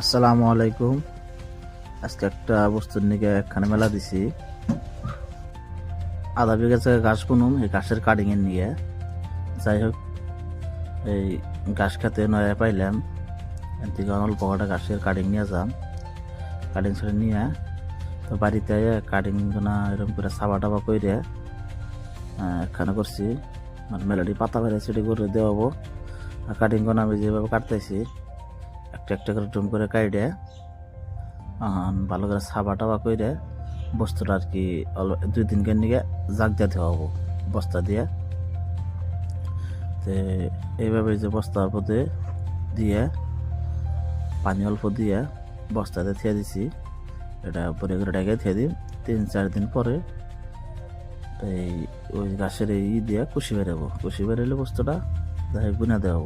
আসসালামু আলাইকুম। আজকে একটা বস্তুর নিকে একখানে মেলা দিছি। আধা বিঘা জায়গায় ঘাস বুনুম, এই ঘাসের এর নিয়ে। যাই হোক, এই ঘাস খেতে নয়া পাইলাম। এর থেকে অল্প কটা ঘাসের কাটিং নিয়ে যাম। কাটিং ছেড়ে নিয়ে, তো বাড়িতে কাটিং না এরকম করে সাবা টাবা করে একখানে করছি। মানে মেলাডি পাতা বেড়ে সেটি করে দেওয়াবো। আর কাটিং আমি যেভাবে কাটতেছি একটা করে টুম করে কাইডে ভালো করে সাবা টাবা করে বস্তুটা আর কি দুই দিন কেন নিয়ে জাগ দিতে হব, বস্তা দিয়ে। তে এইভাবে যে বস্তার মধ্যে দিয়ে, পানি অল্প দিয়ে বস্তাতে থিয়ে দিছি। এটা পরে করে ডেকে থিয়ে দিই। তিন চার দিন পরে এই ওই গাছের ই দিয়ে কুশি বেরাবো কুশি বেরাইলে বস্তুটা বুনা দেওয়া